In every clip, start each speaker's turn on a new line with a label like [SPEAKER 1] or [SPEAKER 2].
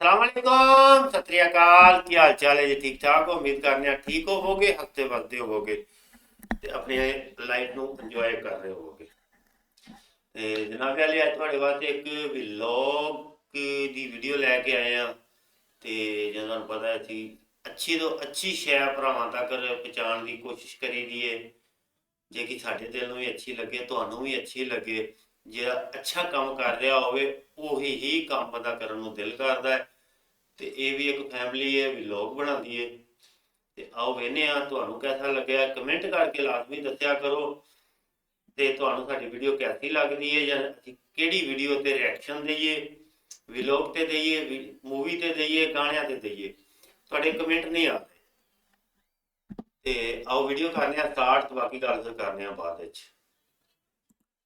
[SPEAKER 1] ਸਲਾਮੁਅਲੈਕੁਮ ਸਤਿ ਸ੍ਰੀ ਅਕਾਲ, ਕੀ ਹਾਲ ਚਾਲ ਹੈ ਜੀ? ਠੀਕ ਠਾਕ ਹੋ? ਉਮੀਦ ਕਰਨੇ ਆ ਠੀਕ ਹੋਵੋਗੇ ਹੱਸਦੇ ਵਸਦੇ ਹੋਵੋਗੇ ਤੇ ਆਪਣੀ ਲਾਈਫ ਨੂੰ ਇੰਜੋਏ ਕਰ ਰਹੇ ਹੋਵੋਗੇ। ਤੇ ਜਨਾਬ ਵਾਲੇ ਅੱਜ ਤੁਹਾਡੇ ਵਾਸਤੇ ਇੱਕ ਵਲੌਗ ਦੀ ਵੀਡੀਓ ਲੈ ਕੇ ਆਏ ਆ ਤੇ ਜਦੋਂ ਤੁਹਾਨੂੰ ਪਤਾ ਹੈ ਅਸੀਂ ਅੱਛੀ ਤੋਂ ਅੱਛੀ ਸ਼ੈ ਭਰਾਵਾਂ ਤੱਕ ਪਹੁੰਚਾਉਣ ਦੀ ਕੋਸ਼ਿਸ਼ ਕਰੀ ਦੀ ਹੈ। ਜੇ ਕਿ ਸਾਡੇ ਦਿਲ ਨੂੰ ਵੀ ਅੱਛੀ ਲੱਗੇ, ਤੁਹਾਨੂੰ ਵੀ ਅੱਛੀ ਲੱਗੇ ਜਿਹੜਾ ਅੱਛਾ ਕੰਮ ਕਰ ਰਿਹਾ ਹੋਵੇ, ਉਹੀ ਹੀ ਕੰਮ ਬੰਦਾ ਕਰਨ ਨੂੰ ਦਿਲ ਕਰਦਾ ਹੈ। ਤੇ ਇਹ ਵੀ ਇੱਕ ਫੈਮਿਲੀ ਹੈ ਵਲੌਗ ਬਣਾਉਂਦੀ ਹੈ। ਤੇ ਆਓ ਵੇਨੇ ਆ ਤੁਹਾਨੂੰ ਕਿਹਦਾ ਲੱਗਿਆ? ਕਮੈਂਟ ਕਰਕੇ ਲਾਜ਼ਮੀ ਦੱਸਿਆ ਕਰੋ। ਤੇ ਤੁਹਾਨੂੰ ਸਾਡੀ ਵੀਡੀਓ ਕਿਹਦੀ ਲੱਗਦੀ ਹੈ ਜਾਂ ਕਿਹੜੀ ਵੀਡੀਓ ਤੇ ਰਿਐਕਸ਼ਨ ਦਈਏ? ਵਲੌਗ ਤੇ ਦਈਏ ਮੂਵੀ ਤੇ ਦਈਏ, ਗਾਣਿਆਂ ਤੇ ਦਈਏ? ਤੁਹਾਡੇ ਕਮੈਂਟ ਨਹੀਂ ਆਉਂਦੇ। ਤੇ ਆਓ ਵੀਡੀਓ ਕਰਨੇ ਆ ਸਟਾਰਟ ਬਾਕੀ ਗੱਲ ਫਿਰ ਕਰਨੇ ਆ ਬਾਅਦ ਵਿੱਚ।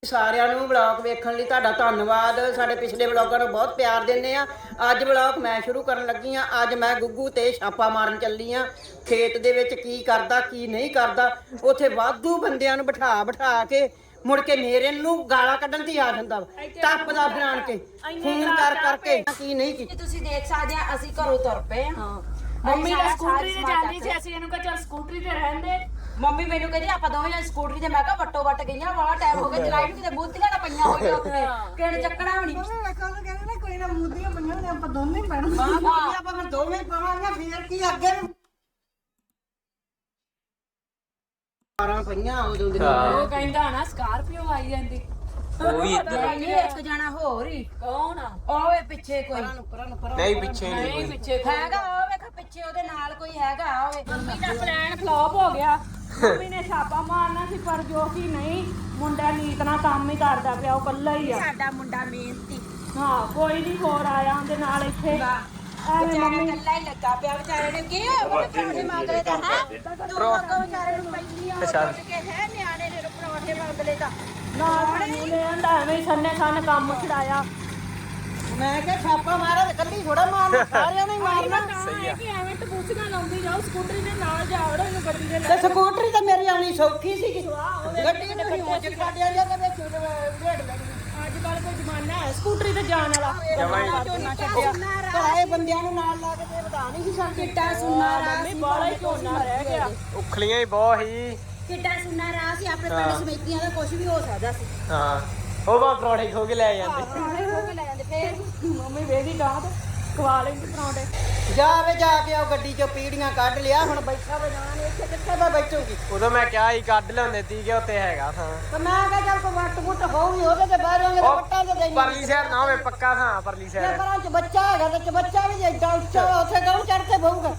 [SPEAKER 2] ਸਾਰਿਆਂ ਨੂੰ ਵਲੌਗ ਵੇਖਣ ਲਈ ਤੁਹਾਡਾ ਧੰਨਵਾਦ। ਸਾਡੇ ਪਿਛਲੇ ਵਲੌਗਾਂ ਨੂੰ ਬਹੁਤ ਪਿਆਰ ਦਿੰਦੇ ਆ ਅੱਜ ਵਲੌਗ ਮੈਂ ਸ਼ੁਰੂ ਕਰਨ ਲੱਗੀ ਆ ਅੱਜ ਮੈਂ ਗੁੱਗੂ ਤੇ ਛਾਪਾ ਮਾਰਨ ਚੱਲੀ ਆ ਖੇਤ ਦੇ ਵਿੱਚ ਕੀ ਕਰਦਾ ਕੀ ਨਹੀਂ ਕਰਦਾ। ਉੱਥੇ ਵਾਧੂ ਬੰਦਿਆਂ ਨੂੰ ਬਿਠਾ ਬਿਠਾ ਕੇ ਮੁੜ ਕੇ ਮੇਰੇ ਨੂੰ ਗਾਲਾਂ ਕੱਢਣ ਦੀ ਆ ਜਾਂਦਾ ਵਾ। ਟੱਪਦਾ ਫਿਰਾਣ ਕੇ ਫੋਨ ਕਰ ਕਰਕੇ ਕੀ ਨਹੀਂ ਕੀਤਾ।
[SPEAKER 3] ਇਹ ਤੁਸੀਂ ਦੇਖ ਸਕਦੇ ਆ ਅਸੀਂ ਘਰੋਂ ਤੁਰ ਪਏ ਆ
[SPEAKER 4] ਮੰਮੀ ਤਾਂ ਸਕੂਟਰੀ ਤੇ ਜਾਂਦੀ ਸੀ ਅਸੀਂ ਇਹਨੂੰ ਕਿਹਾ ਚੱਲ ਸਕੂਟਰੀ ਤੇ ਰਹਿਣ ਦੇ।
[SPEAKER 3] ਮੰਮੀ ਮੈਨੂੰ ਕਹਿੰਦੀ ਆਪਾਂ ਦੋਵੇਂ ਜਣ ਸਕੂਟਰੀ ਤੇ ਮੈਂ ਕਿਹਾ ਵੱਟੋ ਵੱਟ ਗਈਆਂ ਬੜਾ ਟਾਈਮ ਹੋ ਗਿਆ ਚਲਾਈ ਨੂੰ ਕਿਤੇ ਬੁੱਧੀਆਂ ਨਾ ਪਈਆਂ ਹੋਈਆਂ ਉੱਤੇ ਕਿਹੜੇ ਚੱਕਣਾ ਹੋਣੀ
[SPEAKER 2] ਕੋਈ ਨਾ ਮੁੱਦੀਆਂ ਪਈਆਂ ਨੇ ਆਪਾਂ ਦੋਨੇ ਪੈਣਾ। ਹਾਂ ਆਪਾਂ ਫਿਰ ਦੋਵੇਂ ਪਾਵਾਂਗੇ ਫੇਰ ਕੀ ਅੱਗੇ ਨੂੰ? ਕਾਰਾਂ ਪਈਆਂ ਉਦੋਂ ਦੀਆਂ
[SPEAKER 4] ਉਹ ਕਹਿੰਦਾ ਨਾ ਸਕਾਰਪੀਓ ਆਈ ਜਾਂਦੀ।
[SPEAKER 5] ਉਹ ਵੀ ਇੱਧਰ
[SPEAKER 3] ਨਹੀਂ ਇੱਕ ਜਣਾ ਹੋਰ ਹੀ।
[SPEAKER 4] ਕੌਣ ਆ?
[SPEAKER 3] ਓਏ ਪਿੱਛੇ ਕੋਈ।
[SPEAKER 5] ਨਹੀਂ ਪਿੱਛੇ ਨਹੀਂ
[SPEAKER 4] ਨਹੀਂ
[SPEAKER 5] ਕੋਈ।
[SPEAKER 4] ਪਿੱਛੇ
[SPEAKER 3] ਹੈਗਾ ਉਹ ਵੇਖ ਪਿੱਛੇ ਉਹਦੇ ਨਾਲ ਕੋਈ ਹੈਗਾ ਓਏ
[SPEAKER 4] ਮੰਮੀ ਦਾ ਪਲਾਨ ਫਲॉप ਹੋ ਗਿਆ। ਮੰਮੀ ਨੇ ਛਾਪਾ ਮਾਰਨਾ ਸੀ ਪਰ ਜੋ ਕਿ ਨਹੀਂ ਮੁੰਡਾ ਨੀਤ ਨਾਲ ਕੰਮ ਹੀ ਕਰਦਾ ਪਿਆ ਉਹ ਕੱਲਾ ਹੀ ਆ।
[SPEAKER 3] ਸਾਡਾ ਮੁੰਡਾ ਮਿਹਨਤੀ।
[SPEAKER 4] ਹਾਂ ਕੋਈ ਨਹੀਂ ਹੋਰ ਆਇਆ ਉਹਦੇ ਨਾਲ ਇੱਥੇ। ਐਵੇਂ
[SPEAKER 3] ਵਿਚਾਰਾ
[SPEAKER 4] ਮੰਮੀ
[SPEAKER 3] ਕੱਲਾ ਹੀ ਲੱਗਾ ਪਿਆ ਵਿਚਾਰੇ ਨੇ ਕੀ ਹੋਇਆ? ਉਹਨੇ ਪਰੌਂਠੇ ਮੰਗਲੇ ਦਾ ਹੈ? ਤੂੰ ਅੱਗੋਂ ਵਿਚਾਰੇ ਨੂੰ ਪੈਂਦੀਆਂ
[SPEAKER 5] ਅੱਛਾ।
[SPEAKER 3] ਉੱਠ ਕੇ ਹੈ ਨਿਆਣੇ ਨੇ ਪਰੌਂਠੇ ਮੰਗਲੇ ਦਾ
[SPEAKER 4] ਨਾਲ ਸਾਨੂੰ ਲੈ ਆਂਦਾ ਐਵੇਂ ਹੀ ਸੰਨੇ ਸੰਨ ਕੰਮ ਛਡਾਇਆ।
[SPEAKER 2] ਮੈਂ ਕਿਹਾ ਛਾਪਾ ਮਾਰਾ ਤੇ ਕੱਲੀ ਥੋੜਾ ਮਾਰਨਾ ਸਾਰਿਆਂ ਨੇ ਹੀ ਮਾਰਨਾ।
[SPEAKER 4] ਸਹੀ ਆ ਕਿ ਐਵੇਂ ਟਪੂਸੀਆਂ ਲਾਉਂਦੀ ਜਾਓ ਸਕੂਟਰੀ ਦੇ ਨਾਲ ਜਾਵੜੋ ਇਹਨੂੰ ਗੱਡੀ ਦੇ
[SPEAKER 2] ਤੇ ਸਕੂਟਰੀ ਤਾਂ ਮੇਰੀ ਆਉਣੀ ਸੌਖੀ ਸੀ। ਗੱਡੀ ਨੂੰ ਹੀ ਉੱਚ ਕੱਢਿਆ ਜਾਂ ਤੇ ਵਿੱਚ ਰੇਡ ਲੈਣੀ।
[SPEAKER 4] ਅੱਜ ਕੱਲ ਕੋਈ ਜ਼ਮਾਨਾ ਹੈ ਸਕੂਟਰੀ ਤੇ ਜਾਣ ਵਾਲਾ।
[SPEAKER 2] ਝੋਨਾ ਛੱਡਿਆ। ਭਲਾਏ ਬੰਦਿਆਂ ਨੂੰ ਨਾਲ ਲਾ ਕੇ ਤੇ ਵਧਾ ਨਹੀਂ ਸੀ ਸਕਦੀ।
[SPEAKER 3] ਕਿੱਡਾ ਸੁੰਨਾ ਰਾਹ
[SPEAKER 4] ਮੰਮੀ
[SPEAKER 3] ਸੀ
[SPEAKER 4] ਬਾਲਾ ਹੀ ਝੋਨਾ ਰਹਿ ਗਿਆ।
[SPEAKER 5] ਉਖਲੀਆਂ ਹੀ ਬਹੁਤ ਹੀ
[SPEAKER 3] ਕਿੱਡਾ ਸੁੰਨਾ ਰਾਹ ਸੀ ਆਪਣੇ ਪਿੰਡ ਸਮੇਤੀਆਂ ਦਾ ਕੁਝ ਵੀ ਹੋ ਸਕਦਾ ਸੀ।
[SPEAKER 5] ਹਾਂ। ਉਹ ਬਾ ਪਰੌਂਠੇ ਖੋ ਕੇ ਲੈ ਜਾਂਦੇ।
[SPEAKER 3] ਪਰੌਂਠੇ ਹੋ ਕੇ ਲੈ ਜਾਂਦੇ ਫੇਰ
[SPEAKER 4] ਮੰਮੀ ਵੇਦੀ ਗਾਂ ਤੇ ਖਵਾ ਲੈਂਦੀ ਪਰੌਂਠੇ।
[SPEAKER 2] ਜਾਵੇ ਜਾ ਕੇ ਉਹ ਗੱਡੀ ਚੋਂ ਪੀੜੀਆਂ ਕੱਢ ਲਿਆ ਹੁਣ ਬੈਠਾ ਬਜਾਨ ਇੱਥੇ ਕਿੱਥੇ ਮੈਂ ਬੈਠੂਗੀ?
[SPEAKER 5] ਉਦੋਂ ਮੈਂ ਕਿਹਾ ਹੀ ਕੱਢ ਲਿਆਉਂਦੇ ਤੀ ਕਿ ਉੱਤੇ ਹੈਗਾ ਥਾਂ।
[SPEAKER 2] ਤੇ ਮੈਂ ਕਿਹਾ ਚੱਲ ਕੋ ਵੱਟ ਵੁੱਟ ਹੋਊਗੀ ਉਹਦੇ ਤੇ ਬਹਿ ਜਾਵਾਂਗੇ ਤੇ ਵੱਟਾਂ ਤੇ ਦੇਣੀ
[SPEAKER 5] ਪਰਲੀ ਸਾਈਡ ਨਾ ਹੋਵੇ ਪੱਕਾ ਥਾਂ ਪਰਲੀ
[SPEAKER 2] ਜੇ ਪਰਾਂ ਚ ਬੱਚਾ ਹੈਗਾ ਤੇ ਚ ਬੱਚਾ ਵੀ ਏਡਾ ਉੱਚਾ ਵਾ, ਉੱਥੇ ਗਾਉਂ ਚੜ ਕੇ ਬਹੂਗਾ।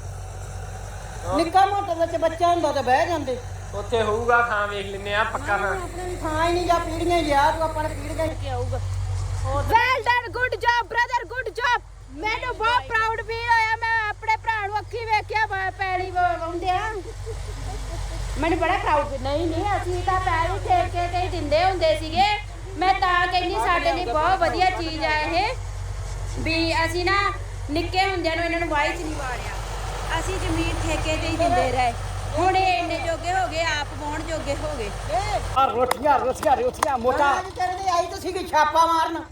[SPEAKER 2] ਨਿੱਕਾ ਮੋਟਾ ਵਿੱਚ ਬੱਚਾ ਹੁੰਦਾ ਤੇ ਬਹਿ ਜਾਂਦੇ।
[SPEAKER 5] ਉੱਥੇ ਹੋਊਗਾ ਥਾਂ ਵੇਖ ਲੈਨੇ ਆ ਪੱਕਾ ਥਾਂ।
[SPEAKER 2] ਆਪਣੇ ਵੀ ਥਾਂ ਹੀ ਨਹੀਂ ਜਾਂ ਪੀੜੀਆਂ ਯਾਰ ਤੂੰ ਆਪਾਂ ਨੇ ਪੀੜੀਆਂ ਹੀ ਆਊਗਾ।
[SPEAKER 3] Well done good job brother good job ਮੈਨੂੰ ਬਹੁਤ ਪ੍ਰਾਊਡ ਫੀਲ ਹੋਇਆ ਮੈਂ ਆਪਣੇ ਭਰਾ ਨੂੰ ਅੱਖੀ ਵੇਖਿਆ ਪੈਲੀ ਵਾਉਂਦੇ ਆ। ਮੈਨੂੰ ਬੜਾ ਪ੍ਰਾਊਡ ਨਹੀਂ ਨਹੀਂ ਅਸੀਂ ਤਾਂ ਪੈਲੀ ਠੇਕੇ ਤੇ ਹੀ ਦਿੰਦੇ ਹੁੰਦੇ ਸੀਗੇ। ਮੈਂ ਤਾਂ ਕਹਿੰਦੀ ਸਾਡੇ ਲਈ ਬਹੁਤ ਵਧੀਆ ਚੀਜ਼ ਆ ਇਹ ਵੀ ਅਸੀਂ ਨਾ ਨਿੱਕੇ ਹੁੰਦਿਆਂ ਨੂੰ ਇਹਨਾਂ ਨੂੰ ਵਾਈ ਚ ਨਹੀਂ ਵਾੜਿਆ ਅਸੀਂ ਜ਼ਮੀਨ ਠੇਕੇ ਤੇ ਹੀ ਦਿੰਦੇ ਰਹੇ। ਹੁਣ ਇਹ ਇੰਨੇ ਜੋਗੇ ਹੋ ਗਏ ਆਪ ਵਾਉਣ ਜੋਗੇ ਹੋ ਗਏ।
[SPEAKER 2] ਆ ਰੋਟੀਆਂ ਰੋਟੀਆਂ ਰੋਟੀਆਂ ਮੋਟਾ। ਤੇਰੇ ਲਈ ਆਈ ਤਾਂ ਸੀਗੀ ਛਾਪਾ ਮਾਰਨ।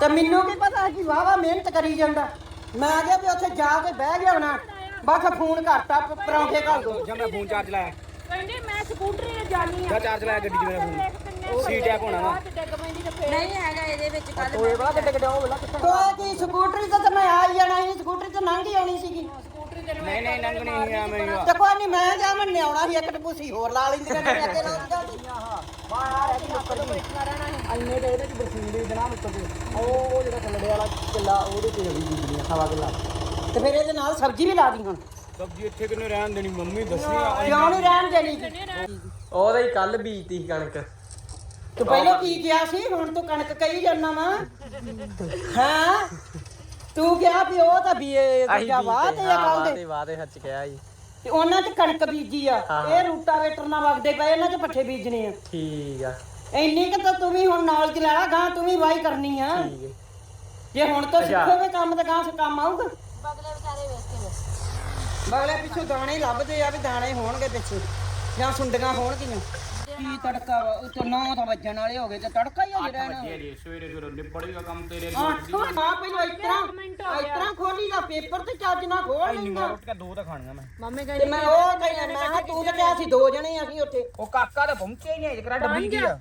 [SPEAKER 2] ਤੇ ਮੈਨੂੰ ਕੀ ਪਤਾ ਕਿ ਵਾਵਾ ਮਿਹਨਤ ਕਰੀ ਜਾਂਦਾ। ਮੈਂ ਆ ਗਿਆ ਵੀ ਉੱਥੇ ਜਾ ਕੇ ਬਹਿ ਗਿਆ ਹੋਣਾ। ਬਸ ਫੋਨ ਕਰਤਾ ਪ- ਪਰੌਂਠੇ ਘਰ ਦੋ
[SPEAKER 6] ਜਾਂ ਮੈਂ ਫੋਨ ਚਾਰਜ ਲਾਇਆ।
[SPEAKER 4] ਕਹਿੰਦੇ ਮੈਂ ਸਕੂਟਰੀ ਤੇ ਜਾਣੀ ਆ।
[SPEAKER 6] ਜਾਂ ਚਾਰਜ ਲਾਇਆ ਗੱਡੀ 'ਚ ਮੇਰਾ ਫੋਨ। ਸੀ ਟੈਪ ਹੋਣਾ ਨਾ।
[SPEAKER 4] ਡਿੱਗ ਪੈਂਦੀ ਤੇ ਫੇਰ
[SPEAKER 3] ਨਹੀਂ ਹੈਗਾ ਇਹਦੇ ਵਿੱਚ ਕੱਲ
[SPEAKER 2] ਤੋਏ ਬੜਾ ਕਿੱਡੇ ਕਿੱਡੇ ਉਹ ਵੇਲਾ ਕਿੱਥੇ ਤੋਏ ਕੀ ਸਕੂਟਰੀ ਤੇ ਤਾਂ ਮੈਂ ਆ ਹੀ ਜਾਣਾ ਸੀ ਸਕੂਟਰੀ ਤੇ ਲੰਘ ਹੀ ਆਉਣੀ ਸੀਗੀ।
[SPEAKER 4] ਸਕੂਟਰੀ ਤੇ
[SPEAKER 6] ਨਹੀਂ ਨਹੀਂ ਲੰਘਣੀ ਨਹੀਂ ਆ ਮੈਂ
[SPEAKER 2] ਤੇ ਕੋਈ ਨਹੀਂ ਮੈਂ ਜਾ ਮੈਂ ਨਿਆਉਣਾ ਸੀ ਇੱਕ ਟਪੂਸੀ ਹੋਰ ਲਾ ਲੈਂਦੀ ਨੇ ਮੈਂ ਅੱਗੇ ਲਾ ਦਿੰਦੀ
[SPEAKER 6] ਇੰਨੇ ਦੇ ਇਹਦੇ ਚ ਬਰਸੀਨ ਜਨਾਬ ਉੱਤਰ ਤੇ ਉਹ ਉਹ ਜਿਹੜਾ ਥੱਲੜੇ ਵਾਲਾ ਕਿੱਲਾ ਉਹਦੇ ਤੇ ਜੜੀ ਬੀਜਣੀ ਹਵਾ ਕਿੱਲਾ।
[SPEAKER 2] ਤੇ ਫਿਰ ਇਹਦੇ ਨਾਲ ਸਬਜ਼ੀ ਵੀ ਲਾ ਦੀ ਹੁਣ।
[SPEAKER 6] ਸਬਜ਼ੀ ਇੱਥੇ ਕਿੰਨੇ ਰਹਿਣ ਦੇਣੀ ਮੰਮੀ
[SPEAKER 2] ਕਿਉਂ ਨਹੀਂ ਰਹਿਣ ਦੇਣੀ?
[SPEAKER 5] ਉਹਦਾ ਹੀ ਕੱਲ ਬੀਜਤੀ ਸੀ ਕਣਕ।
[SPEAKER 2] ਤੂੰ ਪਹਿਲਾਂ ਕੀ ਕਿਹਾ ਸੀ? ਹੁਣ ਤੂੰ ਕਣਕ ਕਹੀ ਜਾਂਦਾ ਵਾ। ਹਾਂ? ਤੂੰ ਕਿਹਾ ਵੀ ਉਹ ਤਾਂ ਵੀ ਇਹ
[SPEAKER 5] ਅਸੀਂ
[SPEAKER 2] ਦੂਜਾ ਵਾਹ ਤੇ ਅਕਾਲ
[SPEAKER 5] ਵਾਹ
[SPEAKER 2] ਦੇ।
[SPEAKER 5] ਵਾਹ ਤੇ ਸੱਚ ਕਿਹਾ ਜੀ।
[SPEAKER 2] ਤੇ ਉਹਨਾਂ 'ਚ ਕਣਕ ਬੀਜੀ ਆ। ਇਹ ਰੂਟਾਵੇਟਰ ਨਾਲ ਵਗਦੇ ਪਏ ਇਹਨਾਂ 'ਚ ਪੱਠੇ ਬੀਜਣੇ ਆ।
[SPEAKER 5] ਠੀਕ ਆ।
[SPEAKER 2] ਇੰਨੀ ਕਿ ਤਾਂ ਤੂੰ ਵੀ ਹੁਣ ਨਾਲ ਚ ਲੈ ਲਾ ਗਾਂ ਤੂੰ ਵੀ ਵਾਹੀ ਕਰਨੀ ਆ।
[SPEAKER 5] ਠੀਕ ਹੈ
[SPEAKER 2] ਜੇ ਹੁਣ ਤੋਂ। ਸਿੱਖੋਗੇ ਕੰਮ ਤੇ ਗਾਂ ਸੇ ਕੰਮ ਆਊਗਾ।
[SPEAKER 3] ਬਗਲੇ ਵਿਚਾਰੇ ਵੇਖ ਕੇ
[SPEAKER 2] ਬਗਲੇ ਪਿੱਛੋਂ ਦਾਣੇ ਲੱਭਦੇ ਆ ਵੀ ਦਾਣੇ ਹੋਣਗੇ ਪਿੱਛੇ ਜਾਂ ਸੁੰਡੀਆਂ ਹੋਣਗੀਆਂ। ਕੀ ਤੜਕਾ ਵਾ? ਉਹ ਤੋਂ ਨੌ ਤਾਂ ਵੱਜਣ ਵਾਲੇ ਹੋ ਗਏ ਤੇ ਤੜਕਾ ਹੀ ਹੋ ਜਿਹੜਾ ਇਹਨਾਂ
[SPEAKER 6] ਸਵੇਰੇ ਸਵੇਰੇ ਨਿਬੜੇਗਾ ਕੰਮ ਤੇਰੇ
[SPEAKER 2] ਆਹ ਨਾ ਪਹਿਲਾਂ ਇਸ ਤਰ੍ਹਾਂ ਨਾ ਪੇਪਰ ਤੇ ਚੱਜ ਨਾ ਖੋਲ ਲੈਂਦਾ।
[SPEAKER 6] ਰੋਟੀਆਂ ਦੋ ਤਾਂ ਖਾਣੀਆਂ ਮੈਂ।
[SPEAKER 4] ਮੰਮੀ
[SPEAKER 2] ਤੇ ਮੈਂ ਉਹ ਕਹਿੰਦਾ ਮੈਂ ਕਿਹਾ ਤੂੰ ਤਾਂ ਕਿਹਾ ਸੀ ਦੋ ਜਣੇ ਅਸੀਂ ਉੱਥੇ।
[SPEAKER 6] ਉਹ ਕਾਕਾ ਤਾਂ ਪਹੁੰਚਿਆ ਹੀ ਨਹੀਂ ਅਜੇ ਕਿਹੜਾ ਡੱਬੀ ਕੀ ਆ?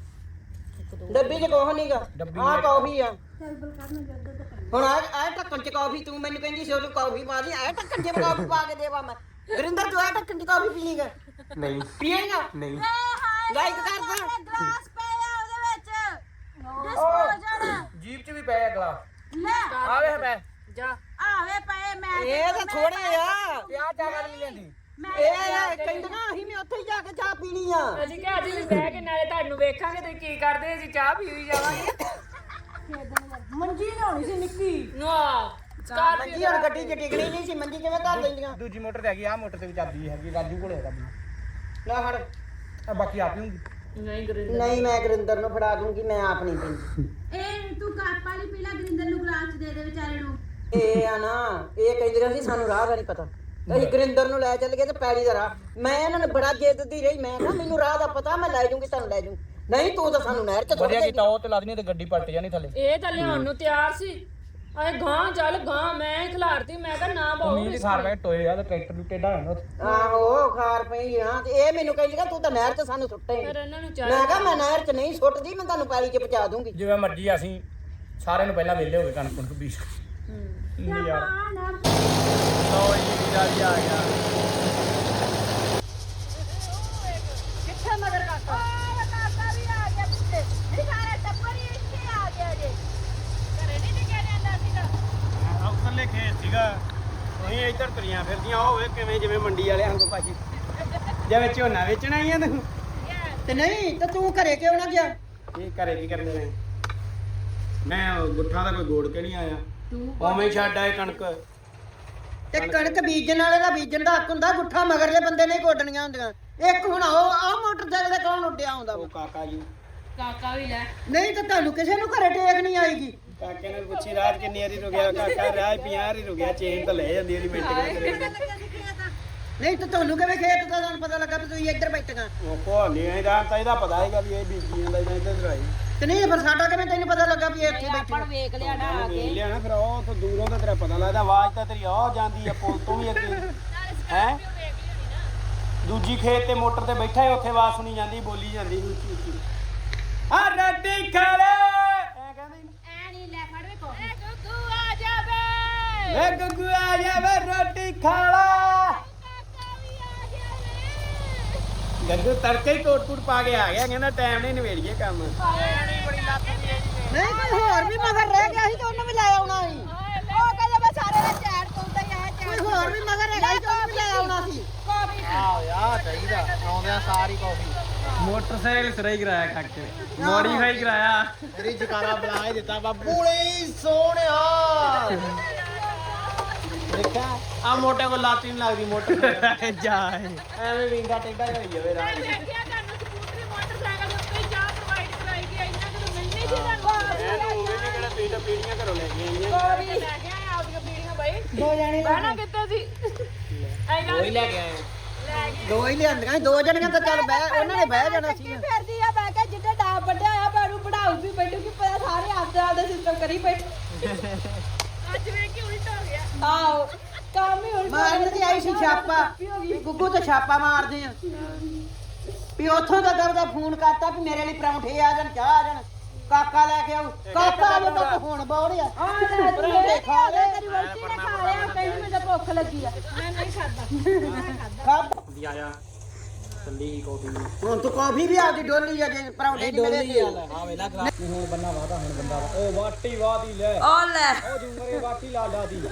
[SPEAKER 2] ਡੱਬੀ 'ਚ ਕੋਹ ਨਹੀਂਗਾ ਆਹ ਕਾਫੀ ਆ। ਹੁਣ ਆ ਆ ਢੱਕਣ 'ਚ ਕਾਫੀ ਤੂੰ ਮੈਨੂੰ ਕਹਿੰਦੀ ਸੀ ਉਹਨੂੰ ਕਾਫੀ ਪਾ ਦੀ। ਆ ਢੱਕਣ 'ਚ ਕਾਫੀ ਪਾ ਕੇ ਦੇਵਾ ਮੈਂ। ਗੁਰਿੰਦਰ ਤੂੰ ਆ ਢੱਕਣ 'ਚ ਕਾਫੀ ਪੀਣੀਗਾ
[SPEAKER 5] ਨਹੀਂ।
[SPEAKER 2] ਪੀਏਗਾ?
[SPEAKER 5] ਨਹੀਂ।
[SPEAKER 2] ਲਾਈਕ ਕਰ ਦੇ।
[SPEAKER 3] ਗਲਾਸ ਪਿਆ ਉਹਦੇ ਵਿੱਚ। ਡਿਸਪੋਜ਼ਲ
[SPEAKER 6] ਜੀਪ 'ਚ ਵੀ ਪਿਆ ਅਗਲਾ
[SPEAKER 3] ਲੈ।
[SPEAKER 6] ਆਵੇ ਮੈਂ
[SPEAKER 4] ਜਾ।
[SPEAKER 3] ਆਵੇ ਪਏ ਮੈਂ
[SPEAKER 2] ਇਹ ਤਾਂ ਥੋੜੇ ਆ।
[SPEAKER 6] ਪਿਆ ਚਾਹ ਨਹੀਂ ਲੈਂਦੀ।
[SPEAKER 2] ਇਹ ਕਹਿੰਦੀਆਂ ਅਸੀਂ ਵੀ ਉੱਥੇ ਹੀ ਜਾ ਕੇ ਚਾਹ ਪੀਣੀ ਆ।
[SPEAKER 4] ਅਸੀਂ ਕਿਹਾ ਅਸੀਂ ਵੀ ਬਹਿ ਕੇ ਨਾਲੇ ਤੁਹਾਨੂੰ ਵੇਖਾਂਗੇ ਤੁਸੀਂ ਕੀ ਕਰਦੇ ਅਸੀਂ ਚਾਹ ਪੀਈ ਜਾਵਾਂਗੇ।
[SPEAKER 3] ਮੰਜੀ ਲਿਆਉਣੀ ਸੀ ਨਿੱਕੀ।
[SPEAKER 4] ਨਾ
[SPEAKER 2] ਮੰਜੀ ਹੁਣ ਗੱਡੀ 'ਚ ਟਿਕਣੀ ਨਹੀਂ ਸੀ ਮੰਜੀ ਕਿਵੇਂ ਕਰ ਦਿੰਦੀਆਂ
[SPEAKER 6] ਦੂਜੀ ਮੋਟਰ ਤੇ ਹੈਗੀ ਆ ਮੋਟਰ ਤੇ ਵੀ ਚੱਲਦੀ ਹੈਗੀ ਰਾਜੂ ਕੋਲੇ ਹੈਗਾ
[SPEAKER 2] ਲੈ ਹੜ
[SPEAKER 6] ਆ ਬਾਕੀ ਆਪ ਹੀ
[SPEAKER 4] ਨਹੀਂ ਗਰੇ
[SPEAKER 2] ਨਹੀਂ ਮੈਂ ਗੁਰਿੰਦਰ ਨੂੰ ਫੜਾ ਦੂੰਗੀ ਮੈਂ ਆਪ ਨਹੀਂ ਪੀਂਦੀ
[SPEAKER 3] ਇਹ ਤੂੰ ਕੱਪ ਵਾਲੀ ਪੀਲਾ ਗਰਿੰਦਰ ਨੂੰ ਗਲਾਸ ਚ ਦੇ ਦੇ ਵਿਚਾਰੇ ਨੂੰ।
[SPEAKER 2] ਇਹ ਆ ਨਾ ਇਹ ਕਹਿੰਦੀਆਂ ਸੀ ਸਾਨੂੰ ਰਾਹ ਦਾ ਨਹੀਂ ਪਤਾ। ਅਸੀਂ ਗੁਰਿੰਦਰ ਨੂੰ ਲੈ ਚੱਲ ਗਏ ਤੇ ਪੈੜੀ ਦਾ ਰਾਹ। ਮੈਂ ਇਹਨਾਂ ਨੂੰ ਬੜਾ ਜਿੱਦਦੀ ਰਹੀ ਮੈਂ ਕਿਹਾ ਮੈਨੂੰ ਰਾਹ ਦਾ ਪਤਾ ਮੈਂ ਲੈ ਜੂੰਗੀ ਤੁਹਾਨੂੰ ਲੈ ਜੂੰ ਨਹੀਂ ਤੂੰ ਤਾਂ ਸਾਨੂੰ ਨਹਿਰ 'ਚ ਸੁੱਟ
[SPEAKER 6] ਵਧੀਆ
[SPEAKER 2] ਦੇ
[SPEAKER 6] ਕੀਤਾ ਉਹ ਤੇ ਲਾ ਦੇਣੀ ਤੇ ਗੱਡੀ ਪਲਟ ਜਾਣੀ ਥੱਲੇ।
[SPEAKER 4] ਇਹ ਤਾਂ ਲਿਆਉਣ ਨੂੰ ਤਿਆਰ ਸੀ। ਆਏ ਗਾਂ ਚੱਲ ਗਾਂ ਮੈਂ ਹੀ ਖਿਲਾਰਤੀ ਮੈਂ ਕਿਹਾ ਨਾ ਬਾਉ
[SPEAKER 6] ਉਮੀਦ ਖਾਰ ਪੈ ਟੋਏ ਆ ਤੇ ਟਰੈਕਟਰ ਨੂੰ ਟੇਡਾ ਹੋਣਾ ਉੱਥੇ।
[SPEAKER 2] ਆਹੋ ਖਾਰ ਪਈ ਆ ਤੇ ਇਹ ਮੈਨੂੰ ਕਹਿੰਦੀ ਤੂੰ ਤਾਂ ਨਹਿਰ 'ਚ ਸਾਨੂੰ ਸੁੱਟੇ।
[SPEAKER 4] ਫਿਰ ਇਹਨਾਂ ਨੂੰ ਚਾਹ
[SPEAKER 2] ਮੈਂ ਕਿਹਾ ਮੈਂ ਨਹਿਰ 'ਚ ਨਹੀਂ ਸੁੱਟਦੀ ਮੈਂ ਤੁਹਾਨੂੰ ਪੈੜੀ 'ਚ ਪਹੁੰਚਾ ਦੂੰਗੀ।
[SPEAKER 6] ਜਿਵੇਂ ਮਰਜ਼ੀ ਅਸੀਂ ਸਾਰਿਆਂ ਨੂੰ ਪਹਿਲਾਂ ਵਿਹਲੇ ਹੋ ਗਏ ਕਣਕ ਨੂੰ ਬੀਜ ਨਹੀਂ ਯਾਰ। ਲਓ ਜੀ ਵੀਰਾ ਜੀ ਆ ਗਿਆ
[SPEAKER 3] ਕਿੱਥੇ ਮਗਰ ਕਾਕਾ ਓਏ ਕਾਕਾ ਵੀ ਆ ਗਿਆ ਪਿੱਛੇ ਨਹੀਂ ਸਾਰਾ ਟੱਬਰ ਹੀ ਇੱਥੇ ਆ ਗਿਆ ਜੇ ਘਰੇ ਨਹੀਂ ਨਿਕਲ ਜਾਂਦਾ
[SPEAKER 6] ਖੇਤ ਸੀਗਾ। ਉਹੀ ਇੱਧਰ ਤੁਰੀਆਂ ਫਿਰਦੀਆਂ ਹੋਵੇ ਕਿਵੇਂ ਜਿਵੇਂ ਮੰਡੀ ਵਾਲੇ ਹੰਗੋ ਭਾਜੀ। ਜਿਵੇਂ ਝੋਨਾ ਵੇਚਣਾ ਹੀ ਆ ਤੂੰ
[SPEAKER 2] ਤੇ ਨਹੀਂ ਤੇ ਤੂੰ ਘਰੇ ਕਿਉਂ ਨਾ ਗਿਆ?
[SPEAKER 6] ਇਹ ਘਰੇ ਕੀ ਕਰਨੇ ਨੇ? ਮੈਂ ਗੁੱਠਾਂ ਦਾ ਕੋਈ ਗੋੜ ਕੇ ਨਹੀਂ ਆਇਆ। ਉਵੇਂ ਹੀ ਛੱਡ ਆਏ ਕਣਕ।
[SPEAKER 2] ਤੇ ਕਣਕ ਬੀਜਣ ਵਾਲੇ ਦਾ ਬੀਜਣ ਦਾ ਹੱਕ ਹੁੰਦਾ ਗੁੱਠਾ ਮਗਰਲੇ ਬੰਦੇ ਨਹੀਂ ਕੋਟਣੀਆਂ ਹੁੰਦੀਆਂ। ਇੱਕ ਹੁਣ ਉਹ ਆ ਮੋਟਰਸਾਈਕਲ ਤੇ ਕੌਣ ਉੱਡਿਆ ਆਉਂਦਾ?
[SPEAKER 6] ਉਹ ਕਾਕਾ ਜੀ।
[SPEAKER 4] ਕਾਕਾ ਵੀ ਲੈ।
[SPEAKER 2] ਨਹੀਂ ਤਾਂ ਤੁਹਾਨੂੰ ਕਿਸੇ ਨੂੰ ਘਰੇ ਟੇਕ ਨਹੀਂ ਆਏਗੀ।
[SPEAKER 6] ਕਾਕੇ ਨੇ ਪੁੱਛੀ ਰਾਤ ਕਿੰਨੀ ਵਾਰੀ ਰੁਕਿਆ? ਕਾਕਾ ਰਾਜ 50 ਵਾਰੀ ਰੁਕਿਆ ਚੇਨ ਤਾਂ ਲੈ ਜਾਂਦੀ ਉਹਦੀ ਮਿੰਟ ਵਿੱਚ।
[SPEAKER 2] ਨਹੀਂ ਤਾਂ ਤੁਹਾਨੂੰ ਕਿਵੇਂ ਖੇਤ ਦਾ ਤੁਹਾਨੂੰ ਪਤਾ ਲੱਗਾ ਵੀ ਤੁਸੀਂ ਇੱਧਰ ਬੈਠੀਆਂ?
[SPEAKER 6] ਉਹ ਕੋਹਲੀ ਇਹਦਾ ਤਾਂ ਇਹਦਾ ਪਤਾ ਹੈਗਾ ਵੀ ਇਹ ਬੀਜੀ ਜਾਂਦਾ ਇਹਨਾਂ ਇੱਧਰ ਦਰਾਈ
[SPEAKER 2] ਤੇ ਨਹੀਂ ਫਿਰ ਸਾਡਾ ਕਿਵੇਂ ਤੈਨੂੰ ਪਤਾ ਲੱਗਾ ਵੀ ਇਹ ਇੱਥੇ ਬੈਠੀ
[SPEAKER 3] ਵੇਖ ਲਿਆ ਨਾ
[SPEAKER 6] ਵੇਖ ਲਿਆ ਨਾ ਫਿਰ ਉਹ ਤੋਂ ਦੂਰੋਂ ਤਾਂ ਤੇਰਾ ਪਤਾ ਲੱਗਦਾ ਆਵਾਜ਼ ਤਾਂ ਤੇਰੀ ਆ ਜਾਂਦੀ ਆ ਪੁਲ ਤੋਂ ਵੀ ਅੱਗੇ। ਹੈ? ਦੂਜੀ ਖੇਤ ਤੇ ਮੋਟਰ ਤੇ ਬੈਠਾ ਹੈ ਉੱਥੇ ਆਵਾਜ਼ ਸੁਣੀ ਜਾਂਦੀ ਬੋਲੀ ਜਾਂਦੀ ਉੱਚੀ ਆ ਰੱਡੀ ਖੜੇ ਐ ਕਹਿੰਦੇ ਨੀ।
[SPEAKER 3] ਐ ਨਹੀਂ ਲੈ ਫੜ ਵੇਖੋ ਐ ਗੁੱਗੂ ਆ ਜਾਵੇ
[SPEAKER 6] ਵੇ ਗੁੱਗੂ ਆ ਜਾ ਵੇ ਰੋਟੀ ਖਾ ਲਾ
[SPEAKER 3] ਕਾਕਾ ਵੀ ਆ ਗਿਆ ਵੇ
[SPEAKER 6] ਗੱਗੂ ਤੜਕੇ ਹੀ ਕੋਟ ਕੋਟ ਪਾ ਕੇ ਆ ਗਿਆ ਕਹਿੰਦਾ ਟਾਈਮ ਨਹੀਂ ਨਵੇੜੀਏ ਕੰਮ।
[SPEAKER 2] ਨਹੀਂ ਕੋਈ ਹੋਰ ਵੀ ਮਗਰ ਰਹਿ ਗਿਆ ਸੀ ਤੇ ਉਹਨੂੰ ਵੀ ਲੈ ਆਉਣਾ ਸੀ।
[SPEAKER 3] ਉਹ ਕਹਿੰਦਾ ਮੈਂ ਸਾਰੇ ਦਾ ਚੈਟ ਤੁੰਦਾ ਹੀ ਆ
[SPEAKER 2] ਕੋਈ ਹੋਰ ਵੀ ਮਗਰ ਹੈਗਾ ਸੀ ਤੇ ਉਹਨੂੰ ਵੀ ਲੈ ਆਉਣਾ ਸੀ।
[SPEAKER 6] ਆ ਯਾ ਚਾਹੀਦਾ ਆਉਂਦਿਆਂ ਸਾਰੀ ਕਾਫੀ। ਮੋਟਰਸਾਈਕਲ ਸਿਰਾ ਹੀ ਕਰਾਇਆ ਖਾਕੇ ਮੋਡੀਫਾਈ ਕਰਾਇਆ। ਤੇਰੀ ਜਕਾਰਾ ਬਣਾ ਹੀ ਦਿੱਤਾ ਬਾਬੂ ਲਈ ਸੋਹਣਿਆ। ਦੇਖਾ ਆ ਮੋਟੇ ਕੋ ਲਾਤੀ ਨਹੀਂ ਲੱਗਦੀ ਮੋਟਰ। ਜਾ ਐਵੇਂ ਵਿੰਗਾ ਟੇਡਾ ਕਰੀ ਜਾਵੇ ਰਾਤ। ਨੂੰ।
[SPEAKER 4] ਦੇਖਿਆ ਤੁਹਾਨੂੰ ਸਕੂਟਰੀ ਮੋਟਰਸਾਈਕਲ ਉੱਤੇ ਹੀ ਚਾਹ ਪ੍ਰੋਵਾਈਡ ਕਰਾਈ ਗਈ ਇੰਨਾ ਕਿ ਮਿਲਣੀ ਸੀ ਤੁਹਾਨੂੰ
[SPEAKER 6] ਉਹ ਵੀ ਨਹੀਂ ਕਿਹੜਾ ਤੁਸੀਂ ਤਾਂ ਪੀੜੀਆਂ ਘਰੋਂ ਲੈ ਕੇ ਆਈਆਂ।
[SPEAKER 4] ਵੀ ਲੈ ਕੇ ਆਏ ਆਪਦੀਆਂ ਬੀੜੀਆਂ ਬਾਈ।
[SPEAKER 2] ਦੋ ਜਣੇ
[SPEAKER 4] ਬਹਿਣਾ ਕਿੱਥੇ ਸੀ? ਐ ਗੱਲ
[SPEAKER 6] ਉਹੀ ਲੈ ਕੇ ਆਏ।
[SPEAKER 2] ਦੋ ਹੀ ਲਿਆਂਦੀਆਂ ਸੀ, ਦੋ ਜਣੀਆਂ ਤਾਂ ਚੱਲ ਬਹਿ ਉਹਨਾਂ ਨੇ ਬਹਿ ਜਾਣਾ ਸੀ
[SPEAKER 3] ਫਿਰਦੀ ਆ ਮੈਂ ਕਿਹਾ ਜਿੱਡੇ ਡਾਬ ਵੱਡਿਆ ਆ ਬਾਰੂ ਪੜਾਉ ਵੀ ਬੈਠੂ ਕਿ ਪਤਾ ਸਾਰੇ ਆਪਦੇ ਆਪਦੇ ਸਿਸਟਮ ਕਰੀ ਬੈਠੇ
[SPEAKER 4] ਅੱਜ ਵੇਖ ਕੇ ਉਲਟ ਹੋ ਗਿਆ
[SPEAKER 3] ਆਓ ਕੰਮ ਹੀ ਉਲਟਾ
[SPEAKER 2] ਮਾਰਨ ਦੀ ਆਈ ਸੀ ਛਾਪਾ। ਵੀ ਗੁੱਗੂ ਤੇ ਛਾਪਾ ਮਾਰਦੇ ਆ। ਵੀ ਉੱਥੋਂ ਦਾ ਦਰਦਾ ਫੋਨ ਕਰਤਾ ਵੀ ਮੇਰੇ ਲਈ ਪਰੌਂਠੇ ਆ ਜਾਣ ਚਾਹ ਆ ਜਾਣ। ਕਾਕਾ ਲੈ ਕੇ ਆਉ ਕਾਕਾ ਅਜੇ ਤੱਕ ਹੁਣ ਬੌੜਿਆ
[SPEAKER 3] ਆ ਲੈ ਤੂੰ ਇਹ ਖਾ ਲੈ। ਤੇਰੀ ਵਰਤੀ ਨੇ ਖਾ ਲਿਆ ਕਹਿੰਦੀ ਮੈਨੂੰ ਤਾਂ ਭੁੱਖ ਲੱਗੀ ਆ।
[SPEAKER 4] ਮੈਂ ਨਹੀਂ ਖਾਦਾ
[SPEAKER 6] ਦੀ ਆਇਆ। ਹੀ ਕਾਫੀ
[SPEAKER 2] ਹੁਣ ਤੂੰ ਕਾਫੀ ਵੀ ਆਪਦੀ ਡੋਲੀ ਆ ਜੇ ਪਰੌਂਠੇ ਦੀ ਮਿਲੇ ਤੇ
[SPEAKER 6] ਆ? ਵੇਲਾ ਗਲਾਸ ਹੁਣ ਬੰਨਾ ਵਾਦਾ ਹੁਣ ਬੰਦਾ ਵਾ। ਉਹ ਵਾਟੀ ਵਾਦੀ ਲੈ।
[SPEAKER 7] ਉਹ ਲੈ।
[SPEAKER 6] ਉਹ ਜੂਮਰੇ ਵਾਟੀ ਲਾ ਲਾ ਦੀ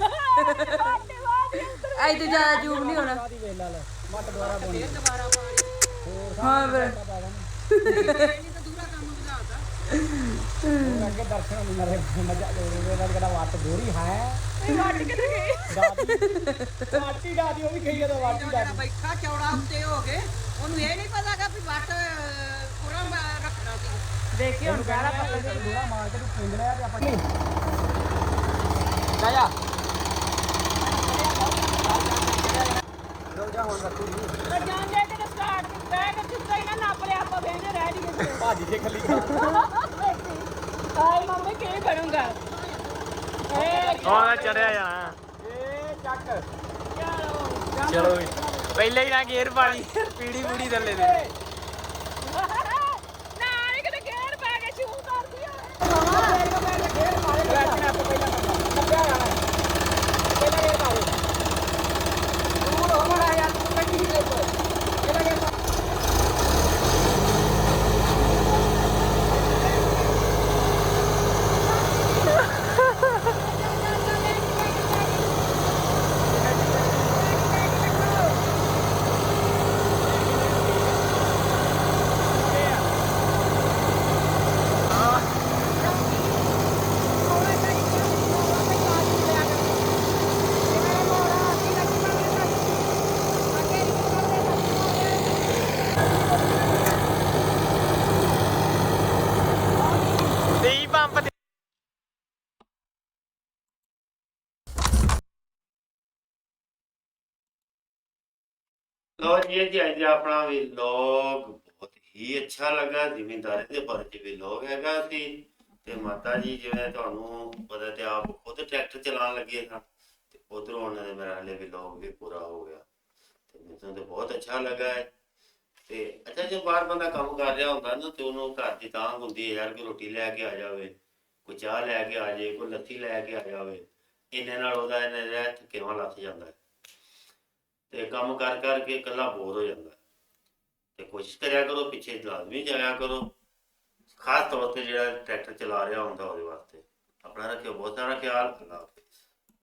[SPEAKER 7] ਐ ਤੇ ਜ਼ਿਆਦਾ ਜੂਮ ਨਹੀਂ ਹੋਣਾ।
[SPEAKER 6] ਵਾਦੀ ਵੇਖ ਲਾ ਲੈ ਮੱਟ ਦੁਆਰਾ
[SPEAKER 7] ਹਾਂ ਫਿਰ।
[SPEAKER 6] ਹੋਰ ਅੱਗੇ ਦਰਸ਼ਨ ਨਹੀਂ ਮਰੇ ਮਜ਼ਾ ਦੇ ਦੇ ਨਾਲ ਕਿਹੜਾ ਵਾਟ ਗੋਰੀ ਹੈ? ਇਹ ਵਾਟ ਕਿੱਥੇ ਗਈ? ਵਾਟੀ ਦਾਦੀ ਉਹ ਵੀ ਕਹੀ ਜਾਂਦਾ ਵਾਟੀ ਦਾਦੀ।
[SPEAKER 2] ਬੈਠਾ ਚੌੜਾ ਉੱਤੇ ਹੋ ਕੇ ਉਹਨੂੰ ਇਹ ਨਹੀਂ ਪਤਾਗਾ ਵੀ ਵੱਟ ਪੂਰਾ ਰੱਖਣਾ ਸੀ।
[SPEAKER 4] ਦੇਖੀ ਹੁਣ ਸਾਰਾ ਪਤਾ
[SPEAKER 6] ਥੋੜਾ ਮਾਰ ਕੇ ਤੂੰ ਪਿੰਡ ਲਿਆ ਤੇ ਆਪਾਂ ਜਾਇਆ।
[SPEAKER 4] ਤਾਂ ਜਾਣ ਦੇ ਕੇ ਸਟਾਰਟ ਬਹਿ ਕੇ ਚੁੱਕਾ ਹੀ ਨਾ ਨੱਪ ਲਿਆ ਆਪਾਂ ਵੇਂਦੇ ਰਹਿ ਜੀਏ
[SPEAKER 6] ਭਾਜੀ ਜੇ ਖੱਲੀ
[SPEAKER 4] ਹਾਏ ਮੰਮੀ ਕੀ ਬਣੂਗਾ ਏ
[SPEAKER 6] ਉਹਦਾ ਚੜਿਆ ਜਾਣਾ। ਏ ਚੱਕ।
[SPEAKER 5] ਚਲੋ ਵੀ। ਪਹਿਲਾਂ ਹੀ ਨਾ ਗੇਰ ਪਾਲੀ ਪੀੜੀ ਪੂੜੀ ਥੱਲੇ ਦੇ
[SPEAKER 3] ਨਾ ਇਹ ਕਿਤੇ ਗੇੜ ਪਾ ਕੇ ਸ਼ੂ ਕਰਦੀ ਆ
[SPEAKER 5] ਦੇਈ ਪੰਪ ਦੇ
[SPEAKER 1] ਲੋ ਜੀ, ਇਹ ਜੀ ਅੱਜ ਆਪਣਾ ਵੀ ਲੋਗ ਬਹੁਤ ਹੀ ਅੱਛਾ ਲੱਗਾ। ਜ਼ਿਮੀਂਦਾਰੀ ਦੇ ਬਾਰੇ ਚ ਵੀ ਲੋਗ ਹੈਗਾ ਸੀ। ਤੇ ਮਾਤਾ ਜੀ ਜਿਵੇਂ ਤੁਹਾਨੂੰ ਪਤਾ ਤੇ ਆਪ ਖੁਦ ਟਰੈਕਟਰ ਚਲਾਉਣ ਲੱਗੇ ਸਨ ਤੇ ਉਧਰੋਂ ਉਹਨਾਂ ਦੇ ਮੇਰਾ ਹਲੇ ਵੀ ਲੋਗ ਵੀ ਪੂਰਾ ਹੋ ਗਿਆ। ਤੇ ਮੈਨੂੰ ਤੇ ਬਹੁਤ ਅੱਛਾ ਲੱਗਾ ਹੈ ਤੇ ਅੱਛਾ, ਜੇ ਬਾਹਰ ਬੰਦਾ ਕੰਮ ਕਰ ਰਿਹਾ ਹੁੰਦਾ ਨਾ, ਤੇ ਉਹਨੂੰ ਘਰ ਦੀ ਤਾਂਗ ਹੁੰਦੀ ਹੈ ਯਾਰ ਕੋਈ ਰੋਟੀ ਲੈ ਕੇ ਆ ਜਾਵੇ, ਕੋਈ ਚਾਹ ਲੈ ਕੇ ਆ ਜਾਵੇ, ਕੋਈ ਲੱਥੀ ਲੈ ਕੇ ਆ ਜਾਵੇ। ਇੰਨੇ ਨਾਲ ਉਹਦਾ ਇਹਨੇ ਰਹਿ ਥਕੇਵਾਂ ਲੱਥ ਜਾਂਦਾ ਹੈ? ਤੇ ਕੰਮ ਕਰ ਕਰਕੇ ਇਕੱਲਾ ਬੋਰ ਹੋ ਜਾਂਦਾ ਤੇ ਕੋਸ਼ਿਸ਼ ਕਰਿਆ ਕਰੋ, ਪਿੱਛੇ ਲਾਜ਼ਮੀ ਜਾਇਆ ਕਰੋ। ਖਾਸ ਤੌਰ ਤੇ ਜਿਹੜਾ ਟਰੈਕਟਰ ਚਲਾ ਰਿਹਾ ਹੁੰਦਾ ਉਹਦੇ ਵਾਸਤੇ। ਆਪਣਾ ਰੱਖਿਓ, ਬਹੁਤ ਸਾਰਾ ਖਿਆਲ ਅੱਲਾ